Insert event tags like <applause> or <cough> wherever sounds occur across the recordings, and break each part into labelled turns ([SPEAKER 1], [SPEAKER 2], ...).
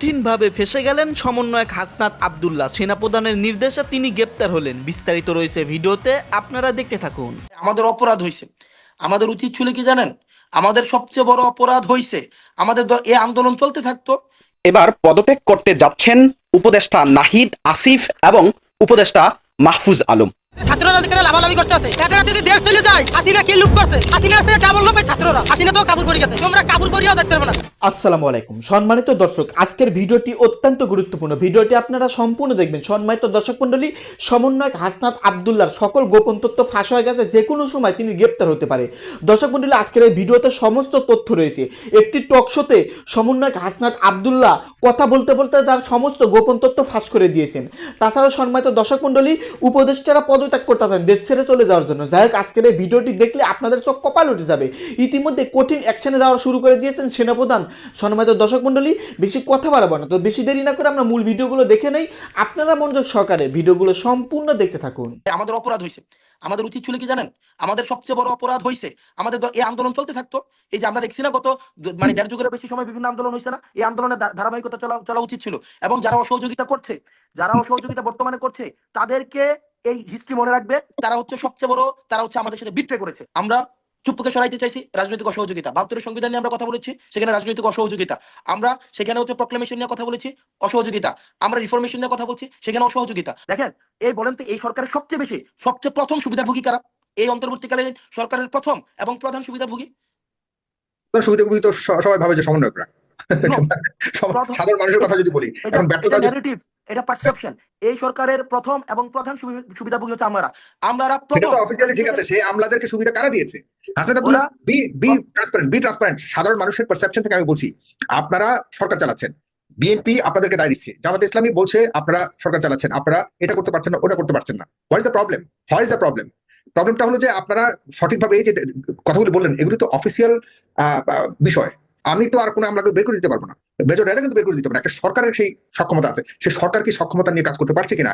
[SPEAKER 1] কঠিনভাবে ফেসে গেলেন সমন্বয়ক হাসনাত আবদুল্লাহ। সেনাপ্রধানের নির্দেশে তিনি গ্রেপ্তার হলেন। বিস্তারিত রয়েছে ভিডিওতে আপনারা দেখতে থাকুন।
[SPEAKER 2] আমাদের অপরাধ হয়েছে। আমাদের উচিত ছিল কি জানেন? আমাদের সবচেয়ে বড় অপরাধ হয়েছে। আমাদের দ- এই আন্দোলন চলতে থাকতো।
[SPEAKER 3] এবার পদত্যাগ করতে যাচ্ছেন উপদেষ্টা নাহিদ আসিফ এবং উপদেষ্টা মাহফুজ আলম।
[SPEAKER 1] সম্মানিত দর্শক, আজকের ভিডিওটি অত্যন্ত গুরুত্বপূর্ণ। ভিডিওটি আপনারা সম্পূর্ণ দেখবেন। সম্মানিত দর্শক সমন্বয়ক সকল গোপন তথ্য ফাঁস হয়ে গেছে। যে কোনো সময় তিনি গ্রেপ্তার হতে পারে। দর্শক মণ্ডলী, আজকের এই ভিডিওতে সমস্ত তথ্য রয়েছে। একটি টক শোতে সমন্বয়ক হাসনাত আবদুল্লাহ কথা বলতে বলতে তার সমস্ত গোপন তথ্য ফাঁস করে দিয়েছেন। তাছাড়াও সম্মানিত দর্শক মণ্ডলী, উপদেষ্টারা পদত্যাগ করতেছেন দেশ ছেড়ে চলে যাওয়ার জন্য। যাই হোক, আজকের এই ভিডিওটি দেখলে আপনাদের চোখ কপাল উঠে যাবে। ইতিমধ্যে কঠিন অ্যাকশনে যাওয়া শুরু করে দিয়েছেন সেনাপ্রধান সম্মানিত দর্শক মণ্ডলী। বেশি কথা বাড়াবো না, তো বেশি দেরি না করে আমরা মূল ভিডিওগুলো দেখে নেই। আপনারা মনোযোগ সহকারে ভিডিওগুলো সম্পূর্ণ দেখতে থাকুন।
[SPEAKER 2] আমাদের অপরাধ হয়েছে। আমাদের উচিত ছিল কি জানেন? আমাদের সবচেয়ে বড় অপরাধ হয়েছে। আমাদের এই আন্দোলন চলতে থাকতো। এই যে আমরা দেখছি না গত মানে দেড় যুগের বেশি সময় বিভিন্ন আন্দোলন হয়েছে না? এই আন্দোলনের ধারাবাহিকতা চলা উচিত ছিল। এবং যারা অসহযোগিতা করছে, যারা অসহযোগিতা বর্তমানে করছে, তাদেরকে এই হিস্ট্রি মনে রাখবে, তারা হচ্ছে সবচেয়ে বড়, তারা হচ্ছে আমাদের সাথে বিট্রে করেছে। আমরা চুপকে সরাইতে চাইছি রাজনৈতিক অসহযোগিতা। বাহাত্তরের সংবিধান নিয়ে আমরা কথা বলেছি, সেখানে রাজনৈতিক অসহযোগিতা। আমরা সেখানে হচ্ছে প্রক্লেমেশন নিয়ে কথা বলেছি, অসহযোগিতা। আমরা রিফরমেশন নিয়ে কথা বলছি, সেখানে অসহযোগিতা। দেখেন, এই বলেন তো এই সরকারের সবচেয়ে বেশি, সবচেয়ে প্রথম সুবিধাভোগী কারা? এই অন্তর্বর্তীকালীন সরকারের প্রথম এবং প্রধান সুবিধাভোগী?
[SPEAKER 4] সুবিধাভোগী তো সবাই ভাবে যে সমন্বয়করা। <laughs> সাধারণ মানুষের কথা যদি বলি এখন ব্যর্থতা
[SPEAKER 2] এটা পারসেপশন এই সরকারের প্রথম এবং প্রধান সুবি- সুবিধাভোগী হচ্ছে আমরা আমরা প্রথম
[SPEAKER 4] অফিসিয়ালি ঠিক আছে সেই আমলাদেরকে সুবিধা কারা দিয়েছে? Abdullah be be transparent be transparent সাধারণ মানুষের পারসেপশন থেকে আমি বলছি আপনারা সরকার চালাচ্ছেন। বিএনপি আপনাদেরকে দায় দিচ্ছে। জামাত ইসলামী বলছে আপনারা সরকার চালাচ্ছেন। আপনারা এটা করতে পারছেন না ওটা করতে পারছেন না। What is the problem what is the problem প্রবলেমটা হলো যে আপনারা সঠিকভাবে এই যে কথাগুলি বললেন এগুলি তো অফিসিয়াল বিষয়। আমি তো আর কোনো আমলাকে বের করে দিতে পারব না। মেজর রেজা কিন্তু বের করে দিতে পারব না। একটা সরকারের সেই সক্ষমতা আছে। সেই সরকার কি সক্ষমতা নিয়ে কাজ করতে পারছে কিনা?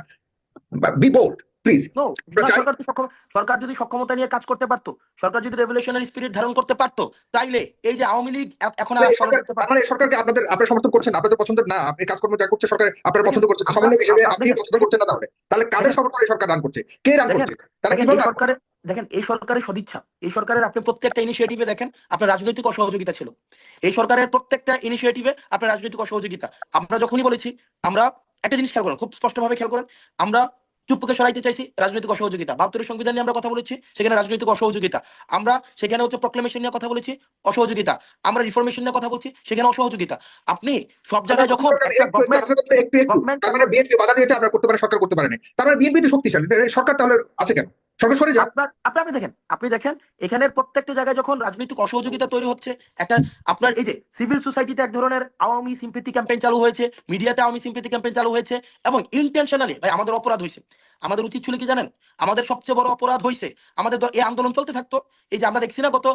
[SPEAKER 4] বি বোল্ড প্লিজ
[SPEAKER 2] সরকার যদি সক্ষমতা নিয়ে কাজ করতে পারতো সরকার যদি রেভলিউশনারি স্পিরিট ধারণ করতে পারতো তাইলে এই যে আওয়ামী লীগ এখন আর
[SPEAKER 4] সরকারকে আপনাদের আপনারা সমর্থন করছেন আপনাদের পছন্দের না আপনি কাজকর্ম যা করছে সরকার আপনারা পছন্দ করছেন। সমন্বয় হিসেবে আপনি পছন্দ করছেন না তাহলে। তাহলে কাদের সমর্থনে সরকার রান করছে? কে রান করছে? তারা কীভাবে করছে?
[SPEAKER 2] সরকারের দেখেন এই সরকারের সদিচ্ছা। এই সরকারের আপনি প্রত্যেকটা ইনিশিয়েটিভে দেখেন আপনার রাজনৈতিক অসহযোগিতা ছিল। এই সরকারের প্রত্যেকটা ইনিশিয়েটিভে আপনার রাজনৈতিক অসহযোগিতা। আমরা যখনই বলেছি আমরা একটা জিনিস খেয়াল করেন খুব স্পষ্টভাবে খেয়াল করেন আমরা চুপকে সরাইতে চাইছি রাজনৈতিক অসহযোগিতা। বাহাত্তরের সংবিধান নিয়ে আমরা কথা বলেছি সেখানে রাজনৈতিক অসহযোগিতা। আমরা সেখানে হচ্ছে প্রক্লেমেশন নিয়ে কথা বলেছি অসহযোগিতা। আমরা রিফরমেশন নিয়ে কথা বলছি সেখানে অসহযোগিতা। আপনি সব জায়গায় যখন
[SPEAKER 4] মানে বিএনপি বাধা দিয়েছে আপনারা করতে পারে সরকার করতে পারেনি। তার মানে বিএনপি তো শক্তিশালী সরকার তাহলে আছে কেন?
[SPEAKER 2] আপনি আপনি দেখেন আপনি দেখেন, এখানের প্রত্যেকটা জায়গায় যখন রাজনৈতিক অসহযোগিতা তৈরি হচ্ছে, একটা আপনার এই যে সিভিল সোসাইটিতে এক ধরনের আওয়ামী সিম্পেথি ক্যাম্পেইন চালু হয়েছে মিডিয়াতে আওয়ামী সিম্পেথি ক্যাম্পেইন চালু হয়েছে, এবং ইন্টেনশনালি ভাই, আমাদের অপরাধ হয়েছে। আমাদের উচিত ছিল কি জানেন? আমাদের সবচেয়ে বড় অপরাধ হয়েছে, আমাদের এই আন্দোলন চলতে থাকতো। এই যে আমরা দেখছি না গত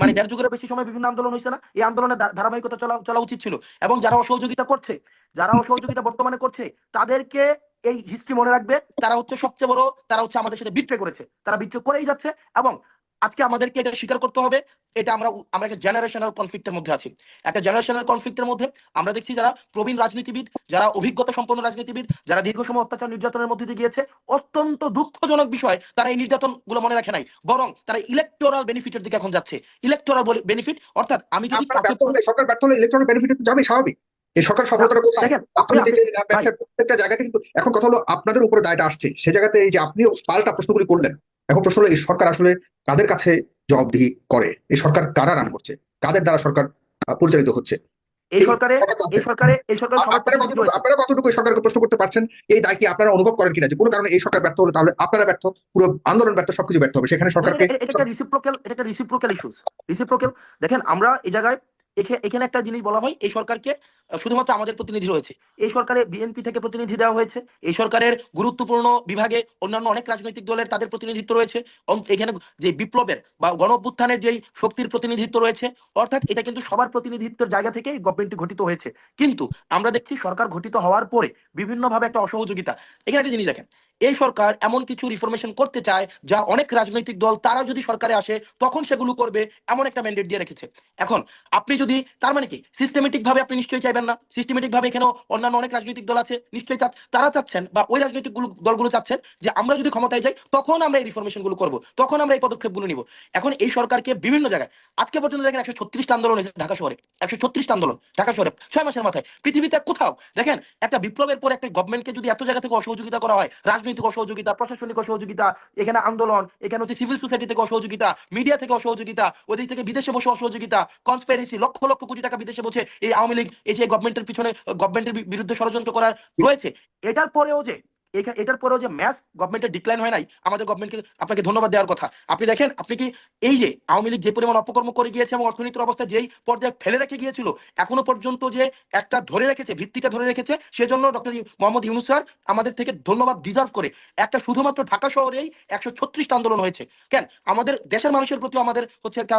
[SPEAKER 2] মানে দেড় যুগের বেশি সময় বিভিন্ন আন্দোলন হয়েছে না, এই আন্দোলনের ধারাবাহিকতা চলা চলা উচিত ছিল। এবং যারা অসহযোগিতা করছে, যারা অসহযোগিতা বর্তমানে করছে, তাদেরকে এই হিস্ট্রি মনে রাখবে তারা হচ্ছে সবচেয়ে বড় তারা হচ্ছে আমাদের সাথে বিট্রে করেছে। তারা বিট্রে করেই যাচ্ছে এবং আজকে আমাদেরকে এটা স্বীকার করতে হবে এটা আমরা আমরা একটা জেনারেশনাল কনফ্লিক্টের মধ্যে আছি। একটা জেনারেশনাল কনফ্লিক্টের মধ্যে আমরা দেখছি যারা প্রবীণ রাজনীতিবিদ যারা অভিজ্ঞতা সম্পন্ন রাজনীতিবিদ যারা দীর্ঘ সময় অত্যাচার নির্যাতনের মধ্যে দিয়ে গিয়েছে অত্যন্ত দুঃখজনক বিষয় তারা এই নির্যাতনগুলো মনে রাখে নাই বরং তারা ইলেকটোরাল বেনিফিটের দিকে এখন যাচ্ছে। ইলেকটোরাল বেনিফিট অর্থাৎ আমি যদি
[SPEAKER 4] সরকার ব্যর্থ হলে ইলেকট্রনিক বেনিফিট যাবে স্বাভাবিক। এই সরকার সফলতাটা কোথায়
[SPEAKER 2] দেখেন
[SPEAKER 4] আপনি
[SPEAKER 2] আপনি-
[SPEAKER 4] প্রত্যেকটা জায়গাতে কিন্তু এখন কথা হলো আপনাদের উপরে দায়টা আসছে। সে জায়গাতে এই যে আপনিও পাল্টা প্রশ্নগুলি করলেন এখন প্রশ্ন হলো এই সরকার আসলে কাদের কাছে জবাবদিহি করে? এই সরকার কারা রান করছে? কাদের দ্বারা সরকার পরিচালিত হচ্ছে?
[SPEAKER 2] এই সরকারে এই সরকারে এই সরকার
[SPEAKER 4] আপনারা কতটুকু সরকারকে প্রশ্ন করতে পারছেন? এই দায় কি আপনারা অনুভব করেন কিনা? যে কোনো কারণে এই সরকার ব্যর্থ হলে তাহলে আপনারা ব্যর্থ পুরো আন্দোলন ব্যর্থ সবকিছু ব্যর্থ হবে। সেখানে সরকারকে
[SPEAKER 2] এটা- একটা রিসিপ্রোকাল এটা একটা রিসিপ্রোকাল ইস্যুস রিসিপ্রোকাল দেখেন আমরা এই জায়গায় এখে- এখানে একটা জিনিস বলা হয় এই সরকারকে শুধুমাত্র আমাদের প্রতিনিধি রয়েছে। এই সরকারে বিএনপি থেকে প্রতিনিধি দেওয়া হয়েছে। এই সরকারের গুরুত্বপূর্ণ বিভাগে অন্যান্য অনেক রাজনৈতিক দলের তাদের প্রতিনিধিত্ব রয়েছে। এখানে যে বিপ্লবের বা গণ অভ্যুত্থানের যেই শক্তির প্রতিনিধিত্ব রয়েছে, অর্থাৎ এটা কিন্তু সবার প্রতিনিধিত্বের জায়গা থেকে গভর্নমেন্টটি গঠিত হয়েছে। কিন্তু আমরা দেখছি সরকার গঠিত হওয়ার পরে বিভিন্নভাবে একটা অসহযোগিতা। এখানে একটা জিনিস দেখেন, এই সরকার এমন কিছু রিফরমেশন করতে চায় যা অনেক রাজনৈতিক দল, তারা যদি সরকারে আসে, তখন সেগুলো করবে, এমন একটা ম্যান্ডেট দিয়ে রেখেছে। এখন আপনি যদি, তার মানে কি সিস্টেমেটিক ভাবে আপনি নিশ্চয়ই চাইবেন না। সিস্টেমেটিক ভাবে এখানেও অন্যান্য অনেক রাজনৈতিক দল আছে, নিশ্চয়ই তারা চাচ্ছেন বা ওই রাজনৈতিক দলগুলো চাচ্ছেন যে আমরা যদি ক্ষমতায় যাই, তখন আমরা এই রিফরমেশনগুলো করব, তখন আমরা এই পদক্ষেপগুলো নিব। এখন এই সরকারকে বিভিন্ন জায়গায় আজকে পর্যন্ত দেখেন একশো ছত্রিশটা আন্দোলন হয়েছে ঢাকা শহরে। একশো ছত্রিশটা আন্দোলন ঢাকা শহরে। ছয় মাসের মাথায়। পৃথিবীতে কোথাও দেখেন, একটা বিপ্লবের পর একটা গভর্নমেন্টকে যদি এত জায়গা থেকে অসহযোগিতা করা হয়, রাজনৈতিক অসহযোগিতা, প্রশাসনিক অসহযোগিতা, এখানে আন্দোলন, এখানে হচ্ছে সিভিল সোসাইটি থেকে অসহযোগিতা মিডিয়া থেকে অসহযোগিতা, ওদিক থেকে বিদেশে বসে অসহযোগিতা কনস্পাইরেসি লক্ষ লক্ষ কোটি টাকা বিদেশে বসে এই আওয়ামী লীগ এই গভর্নমেন্টের পিছনে গভর্নমেন্টের বিরুদ্ধে ষড়যন্ত্র করার রয়েছে। এটার পরেও যে এটার পরেও যে ম্যাস গভর্নমেন্টের ডিক্লাইন হয় নাই, আমাদের গভর্নমেন্টকে আপনাকে ধন্যবাদ দেওয়ার কথা। আপনি দেখেন, আপনি কি এই যে আওয়ামী লীগ যে পরিমাণ অপকর্ম করে গিয়েছে এবং অর্থনীতির অবস্থা যেই পর্যায়ে ফেলে রেখে গিয়েছিল, এখনও পর্যন্ত যে একটা ধরে রেখেছে, ভিত্তিটা ধরে রেখেছে, সেজন্য ডক্টর মোহাম্মদ ইউনুস স্যার আমাদের থেকে ধন্যবাদ ডিজার্ভ করে। একটা শুধুমাত্র ঢাকা শহরেই একশো ছত্রিশটা আন্দোলন হয়েছে। কেন? আমাদের দেশের মানুষের প্রতি আমাদের হচ্ছে একটা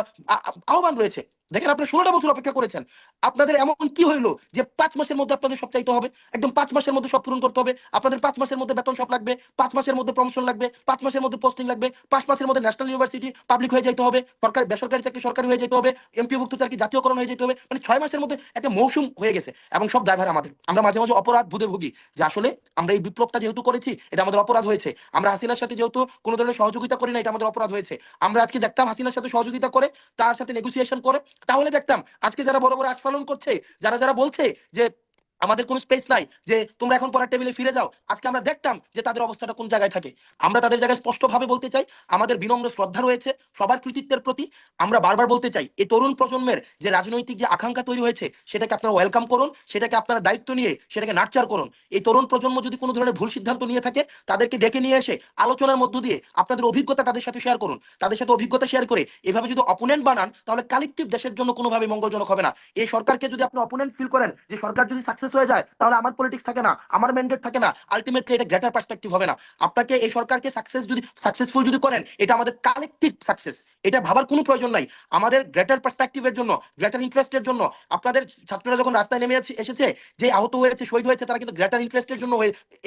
[SPEAKER 2] আহ্বান রয়েছে। দেখেন আপনি ষোলোটা বছর অপেক্ষা করেছেন। আপনাদের এমন কি হইল যে পাঁচ মাসের মধ্যে আপনাদের সব চাইতে হবে? একদম পাঁচ মাসের মধ্যে সব পূরণ করতে হবে। আপনাদের পাঁচ মাসের মধ্যে বেতন সব লাগবে, পাঁচ মাসের মধ্যে প্রমোশন লাগবে, পাঁচ মাসের মধ্যে পোস্টিং লাগবে, পাঁচ মাসের মধ্যে ন্যাশনাল ইউনিভার্সিটি পাবলিক হয়ে যেতে হবে, সরকারি, বেসরকারি চাকরি সরকারি হয়ে যেতে হবে এমপিভুক্ত চাকরি জাতীয়করণ হয়ে যেতে হবে। মানে ছয় মাসের মধ্যে একটা মৌসুম হয়ে গেছে এবং সব দায়ভার আমাদের। আমরা মাঝে মাঝে অপরাধ বুধে ভুগি যে আসলে আমরা এই বিপ্লবটা যেহেতু করেছি, এটা আমাদের অপরাধ হয়েছে। আমরা হাসিনার সাথে যেহেতু কোনো ধরনের সহযোগিতা করি না, এটা আমাদের অপরাধ হয়েছে। আমরা আজকে দেখতাম হাসিনার সাথে সহযোগিতা করে, তার সাথে নেগোসিয়েশন করে তাহলে দেখতাম আজকে যারা বড় বড় আজ পালন করছে যারা যারা বলছে যে আমাদের কোনো স্পেস নাই যে তোমরা এখন পড়ার টেবিলে ফিরে যাও। আজকে আমরা দেখতাম যে তাদের অবস্থাটা কোন জায়গায় থাকে। আমরা তাদের জায়গায় স্পষ্টভাবে বলতে চাই, আমাদের বিনম্র শ্রদ্ধা রয়েছে, সবার কৃতিত্বের প্রতি। আমরা বারবার বলতে চাই এই তরুণ প্রজন্মের যে রাজনৈতিক যে আকাঙ্ক্ষা তৈরি হয়েছে, সেটাকে আপনারা ওয়েলকাম করুন, সেটাকে আপনারা দায়িত্ব নিয়ে সেটাকে নার্চার করুন। এই তরুণ প্রজন্ম যদি কোনো ধরনের ভুল সিদ্ধান্ত নিয়ে থাকে, তাদেরকে ডেকে নিয়ে এসে আলোচনার মধ্য দিয়ে আপনাদের অভিজ্ঞতা তাদের সাথে শেয়ার করুন। তাদের সাথে অভিজ্ঞতা শেয়ার করে এভাবে যদি অপোনেন্ট বানান, তাহলে কালেকটিভ দেশের জন্য কোনোভাবে মঙ্গলজনক হবে না। এই সরকারকে যদি আপনি অপোনেন্ট ফিল করেন, যে সরকার যদি সাকসেস হয়ে যায়, তাহলে আমার পলিটিক্স থাকে না, আমার ম্যান্ডেট থাকে না আলটিমেটলি এটা গ্রেটার পার্সপেক্টিভ হবে না। আপনাকে এই সরকারকে সাকসেস যদি সাকসেসফুল যদি করেন, এটা আমাদের কালেকটিভ সাকসেস এটা ভাবার কোনো প্রয়োজন নাই। আমাদের গ্রেটার পার্সপেক্টিভের জন্য গ্রেটার ইন্টারেস্টের জন্য, আপনাদের ছাত্ররা যখন রাস্তায় নেমে এসেছে, যে আহত হয়েছে, শহীদ হয়েছে, তারা কিন্তু গ্রেটার ইন্টারেস্টের জন্য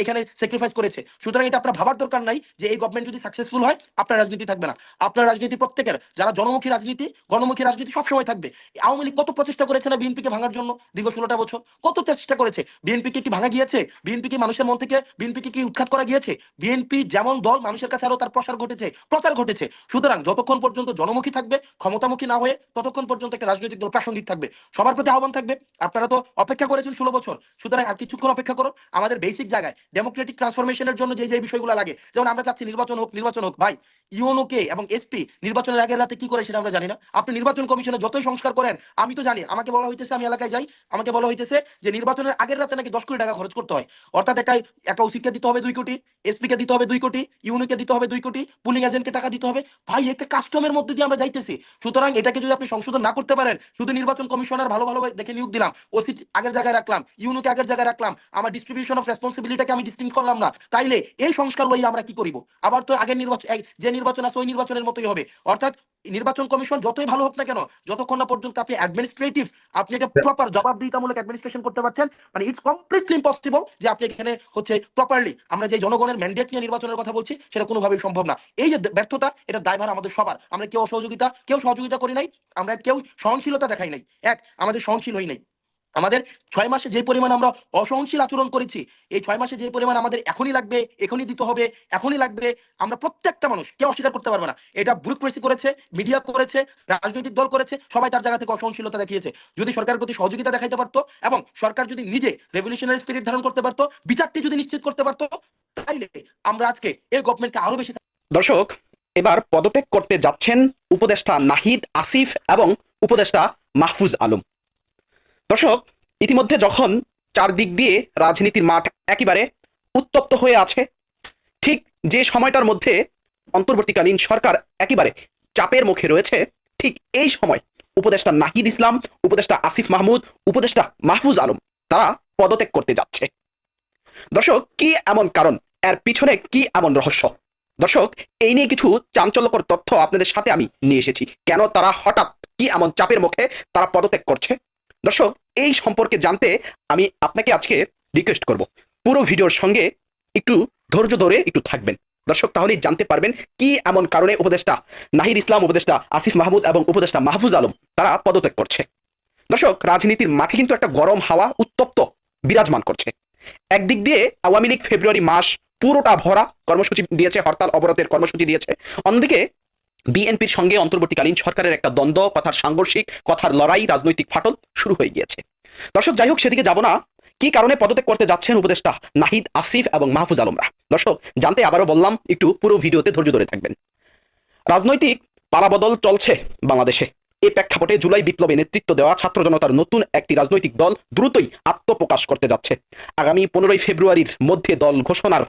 [SPEAKER 2] এখানে স্যাক্রিফাইস করেছে। সুতরাং এটা আপনার ভাবার দরকার নাই, যে এই গভর্নমেন্ট যদি সাকসেসফুল হয়, আপনার রাজনীতি থাকবে না। আপনার রাজনীতি প্রত্যেকের, যারা জনমুখী রাজনীতি, গণমুখী রাজনীতি সবসময় থাকবে। আওয়ামী লীগ কত প্রচেষ্টা করেছে না বিএনপিকে ভাঙার জন্য দীর্ঘ ষোলোটা বছর? কত চেষ্টা করেছে। বিএনপিকে কি ভাঙা গিয়েছে? বিএনপি কি মানুষের মন থেকে বিএনপিকে কি উৎখাত করা গিয়েছে? বিএনপি যেমন দল মানুষের কাছে আরও তার প্রসার ঘটেছে প্রচার ঘটেছে। সুতরাং যতক্ষণ পর্যন্ত জনমুখী থাকবে, ক্ষমতামুখী না হয়ে ততক্ষণ পর্যন্ত একটা রাজনৈতিক দল প্রাসঙ্গিক থাকবে। সবার প্রতি আহ্বান থাকবে, আপনারা তো অপেক্ষা করেছেন ষোলো বছর। সুতরাং আর কিছুক্ষণ অপেক্ষা করুন, আমাদের বেসিক জায়গায় ডেমোক্রেটিক ট্রান্সফরমেশনের জন্য যে যে বিষয়গুলো লাগে। যেমন আমরা চাচ্ছি নির্বাচন হোক নির্বাচন হোক, ভাই। ইউনোকে এবং এসপি নির্বাচনের আগের রাতে কি করে সেটা আমরা জানি না। আপনি নির্বাচন কমিশনে যতই সংস্কার করেন, আমি তো জানি, আমাকে বলা হইতেছে আমি এলাকায় যাই, আমাকে বলা হইতেছে যে নির্বাচনের আগের রাতে নাকি দশ কোটি টাকা খরচ করতে হয়। অর্থাৎ একটা একটা ওসিকে দিতে হবে দুই কোটি এসপি কে দিতে হবে দুই কোটি, ইউনিকে দিতে হবে দুই কোটি, পুলিং এজেন্টকে টাকা দিতে হবে। ভাই, একটা কাস্টমের মধ্যে দিয়ে আমরা যাইতেছি। সুতরাং এটাকে যদি আপনি সংশোধন না করতে পারেন, শুধু নির্বাচন কমিশনার ভালো ভালো দেখে নিয়োগ দিলাম, ওসি আগের জায়গায় রাখলাম, ইউনুকে আগের জায়গায় রাখলাম, আমার ডিস্ট্রিবিউশন অফ রেসপন্সিবিলিটিকে আমি ডিস্টিং করলাম না, তাইলে এই সংস্কার লই আমরা কি করিব? আবার তো আগের নির্বাচন যে নির্বাচন আছে ওই নির্বাচনের মতোই হবে। অর্থাৎ নির্বাচন কমিশন যতই ভালো হোক না কেন যতক্ষণ না পর্যন্ত আপনি অ্যাডমিনিস্ট্রেটিভ আপনি এটা প্রপার জবাবদিহিতামূলক অ্যাডমিনিস্ট্রেশন করতে পারছেন মানে ইটস কমপ্লিটলি ইম্পসিবল যে আপনি এখানে হচ্ছে প্রপারলি আমরা যে জনগণের ম্যান্ডেট নিয়ে নির্বাচনের কথা বলছি সেটা কোনোভাবেই সম্ভব না। এই যে ব্যর্থতা এটা দায়ভার আমাদের সবার। আমরা কেউ সহযোগিতা কেউ সহযোগিতা করি নাই আমরা কেউ সহনশীলতা দেখাই নাই। এক আমাদের সহনশীল হই নাই। আমাদের ছয় মাসে যে পরিমাণ আমরা অসহনশীল আচরণ করেছি, এই ছয় মাসে যে পরিমাণ আমাদের এখনই লাগবে, এখনই দিতে হবে, এখনই লাগবে, আমরা প্রত্যেকটা মানুষ, কেউ অস্বীকার করতে পারবে না। এটা ব্যুরোক্রেসি করেছে, মিডিয়া করেছে, রাজনৈতিক দল করেছে, সবাই তার জায়গা থেকে অসহনশীলতা দেখিয়েছে। যদি সরকারের প্রতি সহযোগিতা দেখাইতে পারতো এবং সরকার যদি নিজে রেভলিউশনারি স্পিরিট ধারণ করতে পারতো বিচারটি যদি নিশ্চিত করতে পারতো, তাইলে আমরা আজকে এই গভর্নমেন্টকে আরও বেশি
[SPEAKER 3] দর্শক, এবার পদত্যাগ করতে যাচ্ছেন উপদেষ্টা নাহিদ আসিফ এবং উপদেষ্টা মাহফুজ আলম। দর্শক, ইতিমধ্যে যখন চারদিক দিয়ে রাজনীতির মাঠ একেবারে উত্তপ্ত হয়ে আছে, ঠিক যে সময়টার মধ্যে অন্তর্বর্তীকালীন সরকার একেবারে চাপের মুখে রয়েছে, ঠিক এই সময় উপদেষ্টা নাহিদ ইসলাম, উপদেষ্টা আসিফ মাহমুদ, উপদেষ্টা মাহফুজ আলম, তারা পদত্যাগ করতে যাচ্ছে। দর্শক, কি এমন কারণ? এর পিছনে কি এমন রহস্য? দর্শক, এই নিয়ে কিছু চাঞ্চল্যকর তথ্য আপনাদের সাথে আমি নিয়ে এসেছি। কেন তারা হঠাৎ কি এমন চাপের মুখে তারা পদত্যাগ করছে? দর্শক, এই সম্পর্কে জানতে আমি আপনাকে আজকে রিকোয়েস্ট করব। পুরো ভিডিওর সঙ্গে একটু ধৈর্য ধরে একটু থাকবেন। দর্শক, তাহলেই জানতে পারবেন কি এমন কারণে উপদেষ্টা নাহির ইসলাম, উপদেষ্টা আসিফ মাহমুদ এবং উপদেষ্টা মাহফুজ আলম তারা পদত্যাগ করছে। দর্শক, রাজনীতির মাঠে কিন্তু একটা গরম হাওয়া উত্তপ্ত, বিরাজমান করছে। একদিক দিয়ে আওয়ামী লীগ ফেব্রুয়ারি মাস পুরোটা ভরা কর্মসূচি দিয়েছে, হরতাল অবরোধের কর্মসূচি দিয়েছে। অন্যদিকে বিএনপির সঙ্গে অন্তর্বর্তীকালীন সরকারের একটা দ্বন্দ্ব, কথার সাংঘর্ষিক, কথার লড়াই, রাজনৈতিক ফাটল শুরু হয়ে গিয়েছে। দর্শক, যাই হোক, সেদিকে যাব না। কি কারণে পদত্যাগ করতে যাচ্ছেন উপদেষ্টা নাহিদ আসিফ এবং মাহফুজ আলমরা? দর্শক, জানতে আবারও বললাম, একটু পুরো ভিডিওতে ধৈর্য ধরে থাকবেন। রাজনৈতিক পালাবদল চলছে বাংলাদেশে। এই প্রেক্ষাপটে জুলাই বিপ্লবে নেতৃত্ব দেওয়া ছাত্র জনতার নতুন একটি রাজনৈতিক দল দ্রুতই আত্মপ্রকাশ করতে যাচ্ছে। আগামী পনেরোই ফেব্রুয়ারির মধ্যে দল ঘোষণার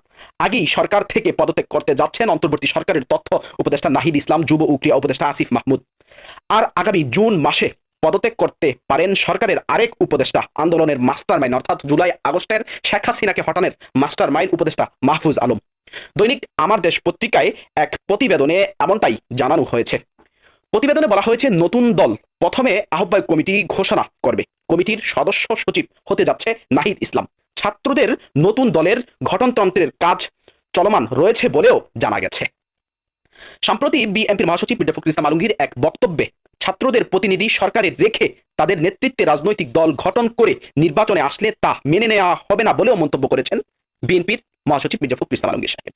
[SPEAKER 3] আগেই সরকার থেকে পদত্যাগ করতে যাচ্ছেন অন্তর্বর্তী সরকারের তথ্য উপদেষ্টা নাহিদ ইসলাম, যুব ও ক্রিয়া উপদেষ্টা আসিফ মাহমুদ। আর আগামী জুন মাসে পদত্যাগ করতে পারেন সরকারের আরেক উপদেষ্টা আন্দোলনের মাস্টার মাইন্ড অর্থাৎ জুলাই আগস্টের শেখ হাসিনাকে হটানের মাস্টার মাইন্ড উপদেষ্টা মাহফুজ আলম। দৈনিক আমার দেশ পত্রিকায় এক প্রতিবেদনে এমনটাই জানানো হয়েছে। প্রতিবেদনে বলা হয়েছে, নতুন দল প্রথমে আহ্বায়ক কমিটি ঘোষণা করবে। কমিটির সদস্য সচিব হতে যাচ্ছে নাহিদ ইসলাম। ছাত্রদের নতুন দলের গঠনতন্ত্রের কাজ চলমান রয়েছে বলেও জানা গেছে। সম্প্রতি বিএনপির মহাসচিব মির্জা ইসলাম আলমগীর এক বক্তব্যে ছাত্রদের প্রতিনিধি সরকারের রেখে তাদের নেতৃত্বে রাজনৈতিক দল গঠন করে নির্বাচনে আসলে তা মেনে নেওয়া হবে না বলেও মন্তব্য করেছেন বিএনপির মহাসচিব মির্জা ইসলাম আলমগীর সাহেব।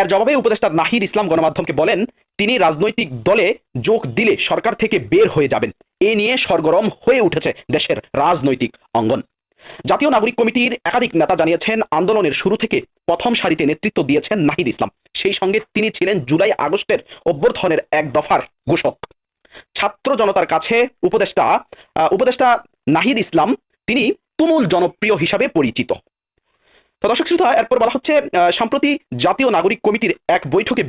[SPEAKER 3] এর জবাবে উপদেষ্টা নাহিদ ইসলাম গণমাধ্যমকে বলেন, তিনি রাজনৈতিক দলে যোগ দিলে সরকার থেকে বের হয়ে যাবেন। এ নিয়ে সরগরম হয়ে উঠেছে দেশের রাজনৈতিক অঙ্গন। জাতীয় নাগরিক কমিটির একাধিক নেতা জানিয়েছেন, আন্দোলনের শুরু থেকে প্রথম সারিতে নেতৃত্ব দিয়েছেন নাহিদ ইসলাম। সেই সঙ্গে তিনি ছিলেন জুলাই আগস্টের অভ্যর্থনের এক দফার ঘোষক। ছাত্র জনতার কাছে উপদেষ্টা উপদেষ্টা নাহিদ ইসলাম, তিনি তুমুল জনপ্রিয় হিসাবে পরিচিত। দর্শক শ্রোতা এরপর বলা হচ্ছে সম্প্রতি জাতীয় নাগরিক কমিটির এক বৈঠকে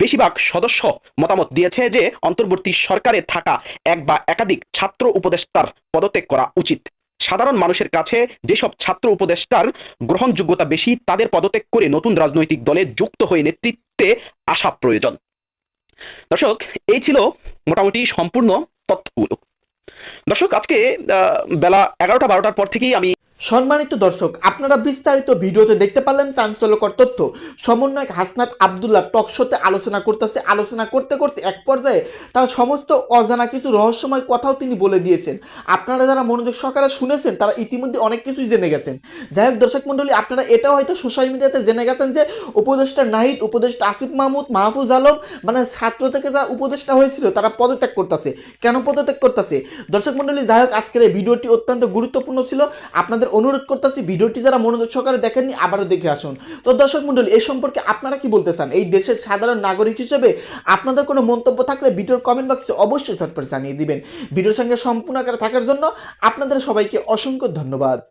[SPEAKER 3] বেশিরভাগ সদস্য মতামত দিয়েছে যে, অন্তর্বর্তী সরকারে থাকা এক বা একাধিক ছাত্র উপদেষ্টার পদত্যাগ করা উচিত। সাধারণ মানুষের কাছে যেসব ছাত্র উপদেষ্টার গ্রহণযোগ্যতা বেশি, তাদের পদত্যাগ করে নতুন রাজনৈতিক দলে যুক্ত হয়ে নেতৃত্বে আসা প্রয়োজন। দর্শক, এই ছিল মোটামুটি সম্পূর্ণ তথ্যগুলো। দর্শক, আজকে বেলা এগারোটা বারোটার পর থেকেই আমি
[SPEAKER 1] সম্মানিত দর্শক, আপনারা বিস্তারিত ভিডিওতে দেখতে পারলেন চাঞ্চল্যকর তথ্য। সমন্বয়ক হাসনাত আবদুল্লাহ টকশোতে আলোচনা করতেছে। আলোচনা করতে করতে এক পর্যায়ে তার সমস্ত অজানা কিছু রহস্যময় কথাও তিনি বলে দিয়েছেন। আপনারা যারা মনোযোগ সহকারে শুনেছেন, তারা ইতিমধ্যে অনেক কিছুই জেনে গেছেন। যাই হোক, দর্শক মন্ডলী আপনারা এটাও হয়তো সোশ্যাল মিডিয়াতে জেনে গেছেন যে, উপদেষ্টা নাহিদ, উপদেষ্টা আসিফ মাহমুদ, মাহফুজ আলম মানে ছাত্র থেকে যারা উপদেষ্টা হয়েছিল, তারা পদত্যাগ করতেছে। কেন পদত্যাগ করতেছে? দর্শক মন্ডলী যাই হোক, আজকের এই ভিডিওটি অত্যন্ত গুরুত্বপূর্ণ ছিল। আপনাদের অনুরোধ করতেছি, ভিডিওটি যারা মনোযোগ সহকারে দেখেননি, আবারও দেখে আসুন। তো দর্শক মন্ডলী এই সম্পর্কে আপনারা কি বলতে চান? এই দেশের সাধারণ নাগরিক হিসেবে আপনাদের কোনো মন্তব্য থাকলে ভিডিওর কমেন্ট বক্সে অবশ্যই ঝটপট জানিয়ে দিবেন। ভিডিওর সঙ্গে সম্পূর্ণ আকারে থাকার জন্য আপনাদের সবাইকে অসংখ্য ধন্যবাদ।